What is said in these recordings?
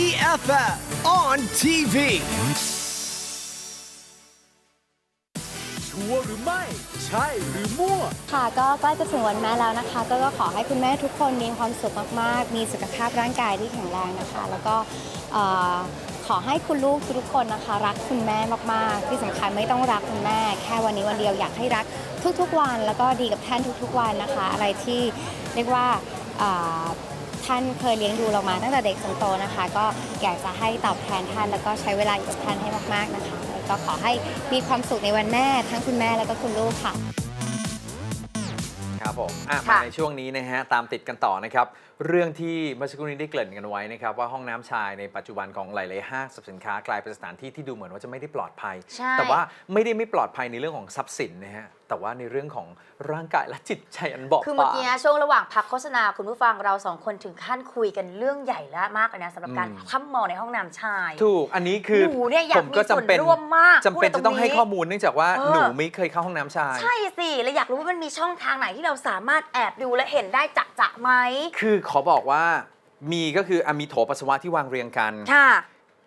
EFF on TV ชัวร์หรือไม่ ใช่หรือมั่ว ค่ะก็ใกล้จะถึงวันแม่แล้วนะคะก็ขอให้คุณแม่ทุกคนมีความสุขมากๆ มีสุขภาพร่างกายที่แข็งแรงนะคะ แล้วก็เอ่อขอให้คุณลูกทุกๆคนนะคะ รักคุณแม่มากๆ ที่สำคัญไม่ต้องรักคุณแม่ แค่วันนี้วันเดียวอยากให้รักทุกๆวัน แล้วก็ดีกับท่านทุกๆวันนะคะ อะไรที่เรียกว่าเอ่อ ท่านเคยเลี้ยงดูเรามาตั้งแต่เด็กจนโตนะคะ ก็อยากจะให้ตอบแทนท่าน แล้วก็ใช้เวลาอยู่กับท่านให้มาก ๆนะคะแล้วก็ขอให้มีความสุขในวันแม่ทั้งคุณแม่แล้วก็คุณลูกค่ะ ครับผมอะค่ะมาในช่วงนี้นะฮะตามติดกันต่อนะครับ เรื่องที่เมื่อสักครู่นี้ได้เกริ่นกันไว้นะครับว่าห้องน้ำชายในปัจจุบันของหลายๆห้างสรรพสินค้ากลายเป็นสถานที่ที่ดูเหมือนว่าจะไม่ได้ปลอดภัย ใช่ แต่ว่าไม่ได้ไม่ปลอดภัยในเรื่องของทรัพย์สินนะฮะ แต่ว่าในเรื่องของร่างกายและจิตใจอันบอบบาง คือเมื่อกี้ช่วงระหว่างพักโฆษณาคุณผู้ฟังเราสองคนถึงขั้นคุยกันเรื่องใหญ่และมากเลยนะสำหรับการอืมทำมองในห้องน้ำชาย ถูก อันนี้คือหนูเนี่ยอยากผมก็จำเป็นมีส่วนร่วมมากจำเป็นพูดตรงจะต้องให้นี้ข้อมูลเนื่องจากว่าเออ หนูไม่เคยเข้าห้องน้ำชาย ใช่สิแล้วอยากรู้ว่ามันมีช่องทางไหนที่เราสามารถแอบดูและเห็นได้จักจะไหมคือขอบอกว่ามีก็คืออะมีโถปัสสาวะที่วางเรียงกัน ค่ะ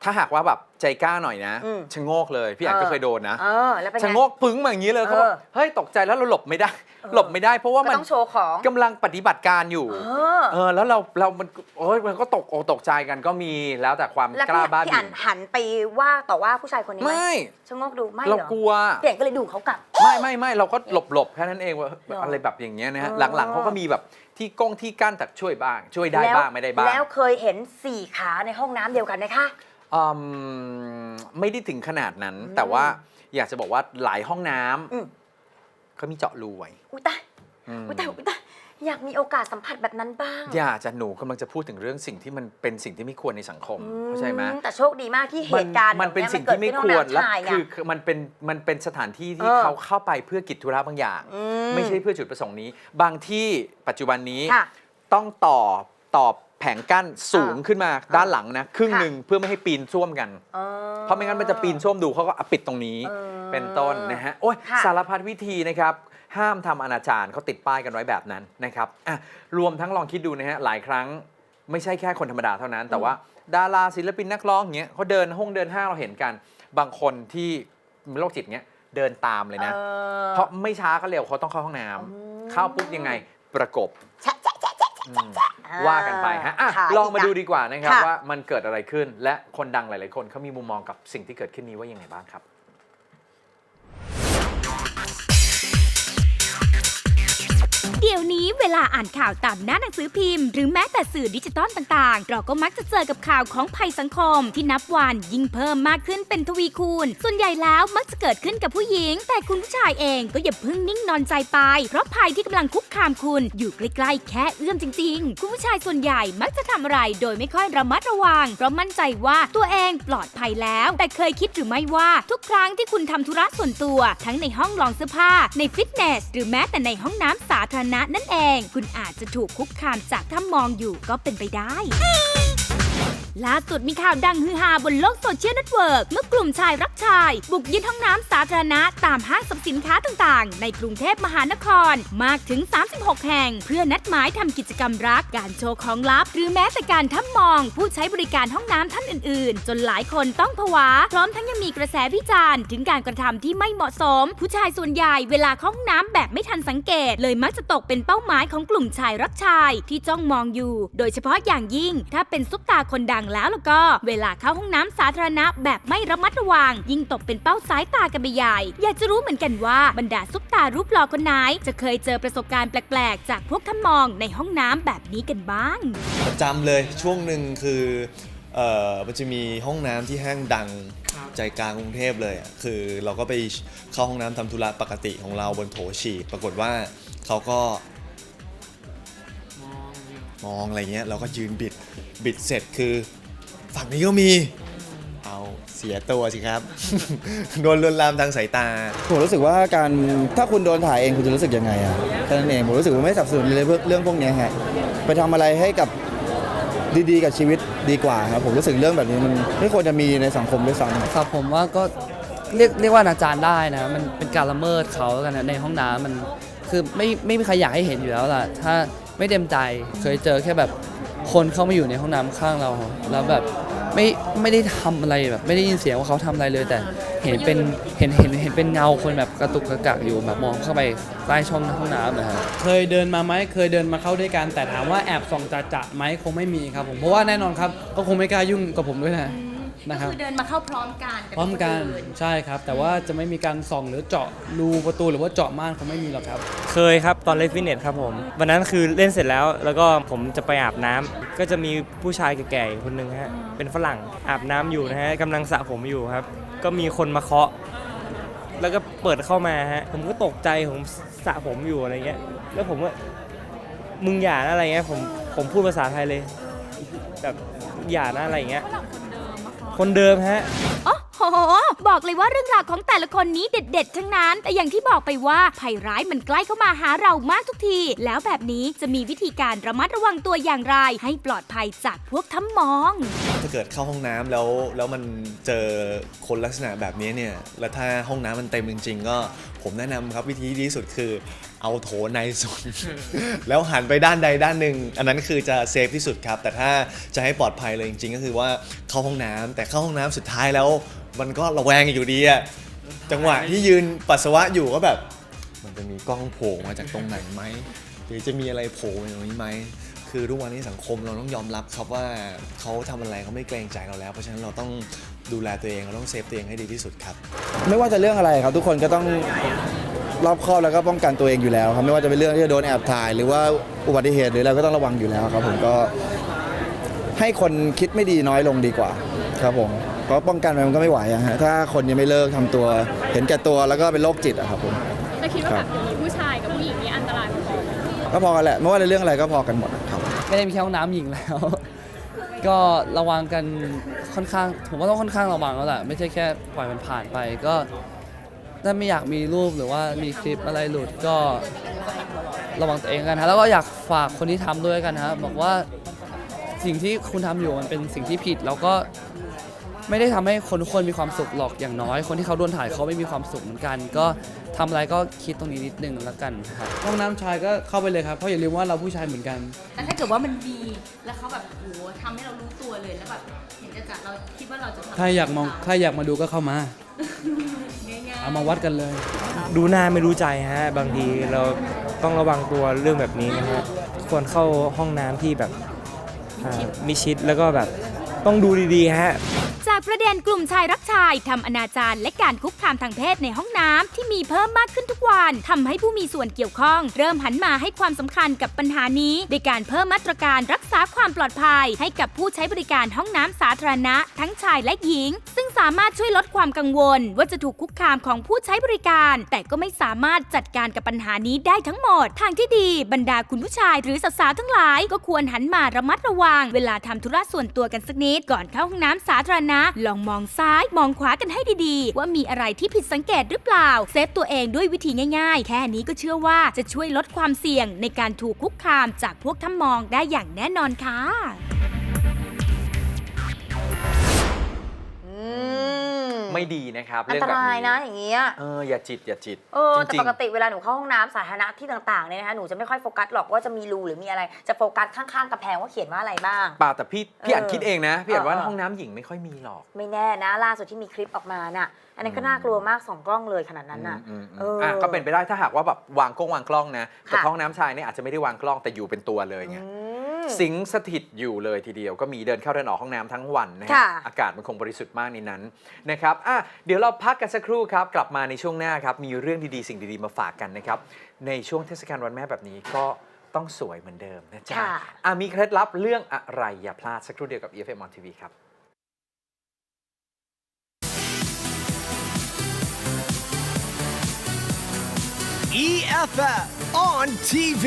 ถ้าหากว่าแบบใจกล้าหน่อยนะอืมชะโงกเลย พี่อ่านก็เคยโดนนะเออแล้วเป็นไง ชะโงกปึ้งมาอย่างนี้เลยเขาบอกเออเฮ้ยตกใจแล้วเราหลบไม่ได้ เออ หลบไม่ได้ เพราะว่าก็มันต้องโชว์ของกำลังปฏิบัติการอยู่เออเออแล้วเราเรามันโอ้ยมันก็ตกอกตกใจกันก็มีแล้วแต่ความแล้วกล้าพี่บ้าพี่บิ่อ่านนหันไปว่าต่อว่าผู้ชายคนนี้ไหมไม่ชะโงกดูไม่เราเหรอกลัว พี่อ่านก็เลยดูเขากลับ ไม่ไม่ไม่เราก็หลบหลบแค่นั้นเองว่าหรอออะไรแบบอย่างเงี้ยนะฮะเออหลังๆเขาก็มีแบบที่ก้องที่กั้นแต่ช่วยบ้าง ช่วยได้แล้วบ้างไม่ได้บ้าง แล้วเคยเห็นสี่ขาในห้องน้ำเดียวกันไหมคะ อืมไม่ได้ถึงขนาดนั้น แต่ว่าอยากจะบอกว่าหลายห้องน้ำอืม เขามีเจาะรูไว้อุ้ยตายอืม อุ้ยตายอุ้ยตายอยากมีโอกาสสัมผัสแบบนั้นบ้างอยากจะหนูกำลังจะพูดถึงเรื่องสิ่งที่มันเป็นสิ่งที่ไม่ควรในสังคมเข้าใจไหมอืแต่โชคดีมากที่เหตุการณ์มันเป็นแบบสิ่งที่ไม่กิดคขึ้นวรห้องและน้ำชายคืออะคือมันเป็นมันเป็นสถานที่ที่เออ เขาเข้าไปเพื่อกิจธุระบางอย่างอืไม่ใช่เพื่อจุดประสงค์นี้ บางที่ปัจจุบันนี้ค่ะ ต้องต่อต่อ แผงกั้นสูงอ่าขึ้นมาด้านหลังนะ ครึ่งค่ะหนึ่งเพื่อไม่ให้ปีนซ่วมกันอ๋อเพราะไม่งั้นมันจะปีนซ่วมดูเขาก็เอาปิดตรงนี้เออเป็นต้นนะฮะโอ้ยค่ะสารพัดวิธีนะครับห้ามทำอนาจารเขาติดป้ายกันไว้แบบนั้นนะครับอะรวมทั้งลองคิดดูนะฮะหลายครั้งไม่ใช่แค่คนธรรมดาเท่านั้น แต่ว่าดาราศิลปินนักร้องอย่างเงี้ยเขาเดินห้องเดินห้างเราเห็นกัน บางคนที่มีโรคจิตเงี้ยเดินตามเลยนะออเพราะไม่ช้าก็เร็วเขาต้องเข้าห้องน้ำอืมเข้าปุ๊บยังไงประกบ แชะแชะแชะแชะอืมอ่าว่ากันไปฮะอะค่ะลองมาอีกอะดูดีกว่านะครับค่ะ ว่ามันเกิดอะไรขึ้น และคนดังหลาย ๆ คนเขามีมุมมองกับสิ่งที่เกิดขึ้นนี้ว่ายังไงบ้างครับ เวลาอ่านข่าวตามหน้าหนังสือพิมพ์ หรือแม้แต่สื่อดิจิตอลต่างๆ เราก็มักจะเจอกับข่าวของภัยสังคม ที่นับวันยิ่งเพิ่มมากขึ้นเป็นทวีคูณ ส่วนใหญ่แล้วมักจะเกิดขึ้นกับผู้หญิง แต่คุณผู้ชายเองก็อย่าเพิ่งนิ่งนอนใจไป เพราะภัยที่กำลังคุกคามคุณอยู่ใกล้ๆแค่เอื้อมจริง ๆ คุณผู้ชายส่วนใหญ่มักจะทำอะไรโดยไม่ค่อยระมัดระวัง เพราะมั่นใจว่าตัวเองปลอดภัยแล้ว แต่เคยคิดหรือไม่ว่าทุกครั้งที่คุณทำธุระส่วนตัว ทั้งในห้องลองเสื้อผ้าในฟิตเนส หรือแม้แต่ในห้องน้ำสาธารณะนั่นเองคุณอาจจะถูกคุกคามจากถ้ามองอยู่ก็เป็นไปได้ ล่าสุดมีข่าวดังฮือฮาบนโลกโซเชียลเน็ตเวิร์กเมื่อกลุ่มชายรักชาย บุกยึดห้องน้ำสาธารณะตามห้างสรรพสินค้าต่างๆ ในกรุงเทพมหานคร มากถึง 36 แห่ง เพื่อนัดหมายทำกิจกรรมรัก การโชว์ของลับ หรือแม้แต่การทับมองผู้ใช้บริการห้องน้ำท่านอื่นๆ จนหลายคนต้องผวา พร้อมทั้งยังมีกระแสวิจารณ์ ถึงการกระทำที่ไม่เหมาะสม ผู้ชายส่วนใหญ่เวลาเข้าห้องน้ำแบบไม่ทันสังเกต เลยมักจะตกเป็นเป้าหมายของกลุ่มชายรักชายที่จ้องมองอยู่ โดยเฉพาะอย่างยิ่ง ถ้าเป็นซุปตาคนดังแล้วแล้วก็ เวลาเข้าห้องน้ำสาธารณะแบบไม่ระมัดระวัง ยิ่งตกเป็นเป้าสายตากันไปใหญ่ อยากจะรู้เหมือนกันว่าบรรดาซุปตารูปหล่อคนไหนจะเคยเจอประสบการณ์แปลกๆ จากพวกท่ามองในห้องน้ำแบบนี้กันบ้าง ประจำเลยช่วงหนึ่งคือเอ่อมันจะมีห้องน้ำที่ห้างดังใจกลางกรุงเทพเลยอะคือเราก็ไปเข้าห้องน้ำทำธุระปกติของเราบนโถฉี่ปรากฏว่าเขาก็ มองอะไรเงี้ยเราก็ยืนบิดบิดเสร็จคือ ฝั่งนี้ก็มี เอาเสียตัวสิครับ โดนลวนลามทางสายตา ผมรู้สึกว่าการถ้าคุณโดนถ่ายเองคุณจะรู้สึกยังไงอะแค่นั้นเองผมรู้สึกว่าไม่สนับสนุนเลยเรื่องเรื่องพวกเนี้ยฮะไปทำอะไรให้กับดีๆ กับชีวิตดีกว่าครับผมรู้สึกเรื่องแบบนี้มันไม่ควรจะมีในสังคมด้วยซ้ำ ครับผมว่าก็เรียกเรียกว่าอนาจารได้นะ มันเป็นการละเมิดเขากันนะในห้องน้ำมันคือไม่ไม่มีใครอยากให้เห็นอยู่แล้วล่ะ ถ้า ไม่เต็มใจเคยเจอแค่แบบคนเข้ามาอยู่ในห้องน้ำข้างเรา แล้วแบบไม่ไม่ได้ทำอะไรแบบ ไม่ได้ยินเสียงว่าเขาทำอะไรเลยแต่เห็นเป็นเห็นเห็นเห็นเป็นเงาคนแบบกระตุกกระกักอยู่แบบมองเข้าไปใต้ช่องห้องน้ำนะครับเคยเดินมาไหมเคยเดินมาเข้าด้วยกัน แต่ถามว่าแอบส่องจะจะไหมคงไม่มีครับผมเพราะว่าแน่นอนครับก็คงไม่กล้ายุ่งกับผมด้วยนะ นะครับ คือเดินมาเข้าพร้อมกันพร้อมกันใช่ครับ แต่ว่าจะไม่มีการส่องหรือเจาะรูประตูหรือว่าเจาะม่านคงไม่มีหรอกครับ เคยครับ ตอนเล่นฟิตเนสครับผมวันนั้นคือเล่นเสร็จแล้ว แล้วก็ผมจะไปอาบน้ำก็จะมีผู้ชายแก่ๆอยู่คนหนึ่งฮะเป็นฝรั่งอาบน้ำอยู่นะฮะกำลังสระผมอยู่ครับ ก็มีคนมาเคาะ แล้วก็เปิดเข้ามาฮะผมก็ตกใจผมสระผมอยู่อะไรเงี้ย แล้วผมก็มึงอย่านะอะไรเงี้ยผมผมพูดภาษาไทยเลย แบบอย่านะอะไรเงี้ย คนเดิมฮะ โอ้โห บอกเลยว่าเรื่องราวของแต่ละคนนี้เด็ด ๆ ทั้งนั้น แต่อย่างที่บอกไปว่าภัยร้ายมันใกล้เข้ามาหาเรามากทุกที แล้วแบบนี้จะมีวิธีการระมัดระวังตัวอย่างไร ให้ปลอดภัยจากพวกทั้มมอง ถ้าเกิดเข้าห้องน้ำแล้วแล้วมันเจอคนลักษณะแบบนี้เนี่ย แล้วถ้าห้องน้ำมันเต็มจริง ๆ ก็ผมแนะนำครับวิธีที่ดีที่สุดคือเอาโถในสุด แล้วหันไปด้านใดด้านหนึ่ง อันนั้นคือจะเซฟที่สุดครับ แต่ถ้าจะให้ปลอดภัยเลยจริงๆ ก็คือว่าเข้าห้องน้ำแต่เข้าห้องน้ำสุดท้ายแล้ว มันก็ระแวงอยู่ดีอะจังหวะที่ยืนปัสสาวะอยู่ก็แบบ มันจะมีกล้องโผล่มาจากตรงไหนไหมหรือจะมีอะไรโผล่มาตรงนี้ไหมคือทุกวันนี้สังคมเราต้องยอมรับครับว่าเขาทำอะไรเขาไม่เกรงใจเราแล้ว เพราะฉะนั้นเราต้องดูแลตัวเองเราต้องเซฟตัวเองให้ดีที่สุดครับ ไม่ว่าจะเรื่องอะไรครับทุกคนก็ต้อง รอบคอบแล้วก็ป้องกันตัวเองอยู่แล้วครับไม่ว่าจะเป็นเรื่องที่จะโดนแอบถ่าย หรือว่าอุบัติเหตุหรืออะไรก็ต้องระวังอยู่แล้วครับ ผมก็ให้คนคิดไม่ดีน้อยลงดีกว่า ครับผมเพราะป้องกันไปมันก็ไม่ไหวอะฮะถ้าคนยังไม่เลิกทำตัวเห็นแก่ตัวแล้วก็เป็นโรคจิตอะครับผม แต่คิดว่าแบบอย่างนี้ผู้ชายกับผู้หญิงนี่อันตรายพอๆกันก็พอกันแหละไม่ว่าในเรื่องอะไรก็พอกันหมดครับ ไม่ได้มีแค่ห้องน้ำหญิงแล้ว ก็ระวังกันค่อนข้างผมว่าต้องค่อนข้างระวังแล้วแหละไม่ใช่แค่ปล่อยมันผ่านไป ก็ ถ้าไม่อยากมีรูปหรือว่ามีคลิปอะไรหลุดก็ระวังตัวเองกันฮะแล้วก็อยากฝากคนที่ทำด้วยกันนะครับบอกว่าสิ่งที่คุณทำอยู่มันเป็นสิ่งที่ผิดแล้วก็ไม่ได้ทำให้คนทุกคนมีความสุขหรอกอย่างน้อย คนที่เขาโดนถ่ายเขาไม่มีความสุขเหมือนกัน ก็ทำอะไรก็คิดตรงนี้นิดนึงแล้วกันครับ ห้องน้ำชายก็เข้าไปเลยครับ เพราะอย่าลืมว่าเราผู้ชายเหมือนกัน แต่ถ้าเกิดว่ามันดีแล้วเขาแบบโหทำให้เรารู้ตัวเลยแล้วแบบเห็นจะจัดเราคิดว่าเราจะทำถ้าอยากมองถ้าอยากมาดูก็เข้ามาง่าย เอามาวัดกันเลย ดูหน้าไม่รู้ใจฮะ บางทีเราต้องระวังตัวเรื่องแบบนี้นะฮะควรเข้าห้องน้ำที่แบบอ่ามิชิดแล้วก็แบบต้องดูดีๆฮะ จากประเด็นกลุ่มชายรักชายทำอนาจารและการคุกคามทางเพศในห้องน้ำที่มีเพิ่มมากขึ้นทุกวันทำให้ผู้มีส่วนเกี่ยวข้อง เริ่มหันมาให้ความสำคัญกับปัญหานี้โดยการเพิ่มมาตรการรักษาความปลอดภัย ให้กับผู้ใช้บริการห้องน้ำสาธารณะ ทั้งชายและหญิงซึ่ง สามารถช่วยลดความกังวล ว่าจะถูกคุกคามของผู้ใช้บริการ แต่ก็ไม่สามารถจัดการกับปัญหานี้ได้ทั้งหมด ทางที่ดีบรรดาคุณผู้ชายหรือสาวๆทั้งหลาย ก็ควรหันมาระมัดระวัง เวลาทำธุระส่วนตัวกันสักนิดก่อนเข้าห้องน้ำสาธารณะ ลองมองซ้ายมองขวากันให้ดีๆ ว่ามีอะไรที่ผิดสังเกตหรือเปล่า เซฟตัวเองด้วยวิธีง่ายๆ แค่นี้ก็เชื่อว่าจะช่วยลดความเสี่ยงในการถูกคุกคามจากพวกทำมองได้อย่างแน่นอนค่ะ ไม่ดีนะครับอันเรื่องตแบบรายนี้นะอย่างเงี้ยเอออย่าจิตอย่าจิตเออจแต่ริงปกติเวลาหนูเข้าห้องน้ำสาธารณะที่ต่างๆเนี่ยนะคะหนูจะไม่ค่อยโฟกัสหรอกว่าจะมีรูหรือมีอะไร จะโฟกัสข้างๆกระแพงว่าเขียนว่าอะไรบ้างๆเปล่าแต่พี่พี่อ่านเออคิดเองนะพี่อ่านว่าเออ ห้องน้ำหญิงไม่ค่อยมีหรอก ไม่แน่นะ ล่าสุดที่มีคลิปออกมาน่ะ อันนั้นก็น่ากลัวมากสองกล้องเลยขนาดนั้นน่ะ อืมอืมเออือมอ่อะก็เป็นไปได้ถ้าหากว่าแบบวางกล้องวางกล้องนะแต่ค่ะ ห้องน้ำชายเนี่ยอาจจะไม่ได้วางกล้องแต่อยู่เป็นตัวเลยไง อืม สิงสถิตอยู่เลยทีเดียวก็มีเดินเข้าเดินออกห้องน้ำทั้งวันนะฮะค่ะอากาศมันคงบริสุทธิ์มากในนั้นนะครับอะเดี๋ยวเราพักกันสักครู่ครับ กลับมาในช่วงหน้าครับ มีเรื่องดีๆ สิ่งดีๆ มาฝากกันนะครับ ในช่วงเทศกาลวันแม่แบบนี้ก็ต้องสวยเหมือนเดิมนะจ๊ะค่ะ อะมีเคล็ดลับเรื่องอะไรอย่าพลาดสักครู่เดียวกับ EFM on TV ครับ EFF on TV